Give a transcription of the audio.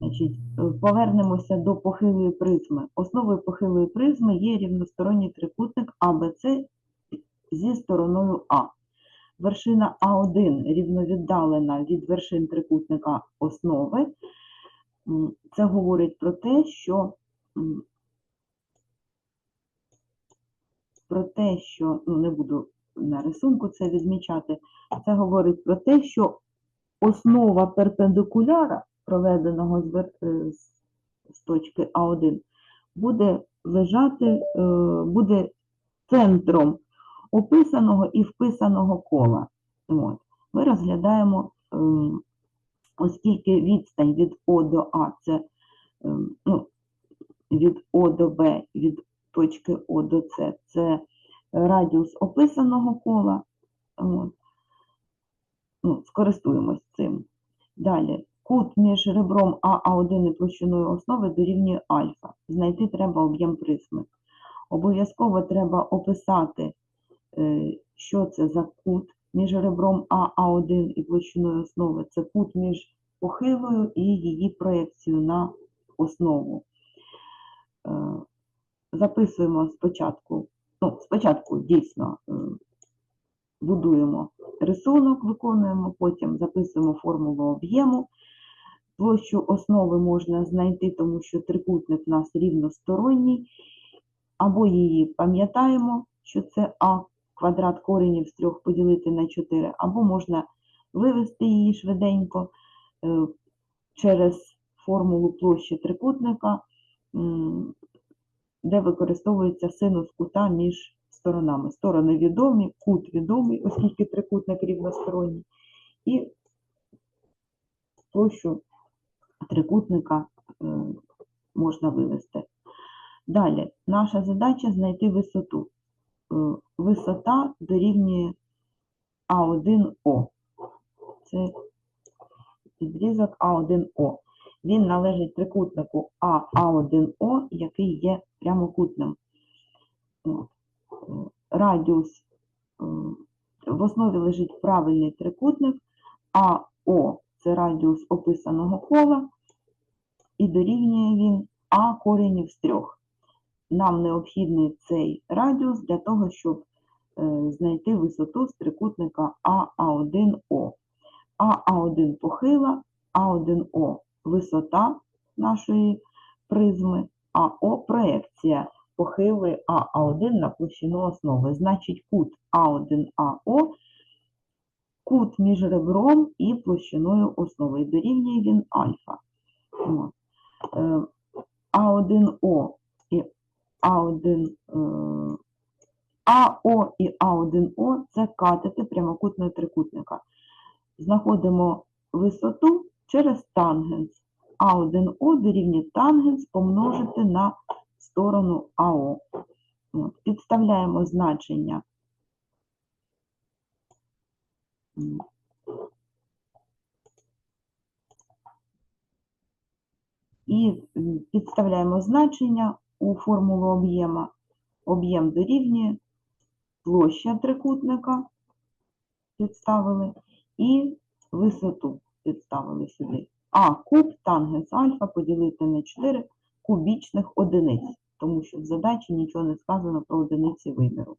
Значить, е, повернемося до похилої призми. Основою похилої призми є рівносторонній трикутник АБЦ зі стороною А. Вершина А1 рівновіддалена від вершин трикутника основи. Це говорить про те, що про те, що ну не буду на рисунку це відмічати. Це говорить про те, що основа перпендикуляра, проведеного з, е, точки А1, буде лежати, е, буде центром описаного і вписаного кола. От. Ми розглядаємо, ем, оскільки відстань від О до А це ну, від О до Б, від точки О до С, це радіус описаного кола. От. Ну, скористуємось цим. Далі. Кут між ребром АА1 і площиною основи дорівнює альфа. Знайти треба об'єм призми. Обов'язково треба описати, е, що це за кут між ребром АА1 і площиною основи. Це кут між похилою і її проєкцією на основу. Е, Записуємо спочатку, ну, спочатку дійсно е, будуємо рисунок, виконуємо, потім записуємо формулу об'єму. Площу основи можна знайти, тому що трикутник у нас рівносторонній, або її пам'ятаємо, що це А квадрат коренів з 3 поділити на 4, або можна вивести її швиденько е, через формулу площі трикутника, де використовується синус кута між сторонами. Сторони відомі, кут відомий, оскільки трикутник рівносторонній, і площу трикутника е, можна вивести. Далі, наша задача знайти висоту. Е, Висота дорівнює А1О. Це відрізок А1О. Він належить трикутнику АА1О, який є прямокутним. Радіус е, в основі лежить правильний трикутник, АО це радіус описаного кола, і дорівнює він А коренів з трьох. Нам необхідний цей радіус для того, щоб е, знайти висоту з трикутника АА1О. АА1 похила, А1О висота нашої призми, АО проекція похили АА1 на площину основи. Значить, кут А1АО кут між ребром і площиною основи. Дорівнює він альфа. От. Е, А1О і А1 е, АО і А1О це катети прямокутного трикутника. Знаходимо висоту через тангенс. А1О дорівнює тангенс помножити на сторону АО. Підставляємо значення. І підставляємо значення у формулу об'єма. Об'єм дорівнює площа трикутника, підставили, і висоту підставили сюди. А куб тангенс альфа поділити на 4 кубічних одиниць, тому що в задачі нічого не сказано про одиниці виміру.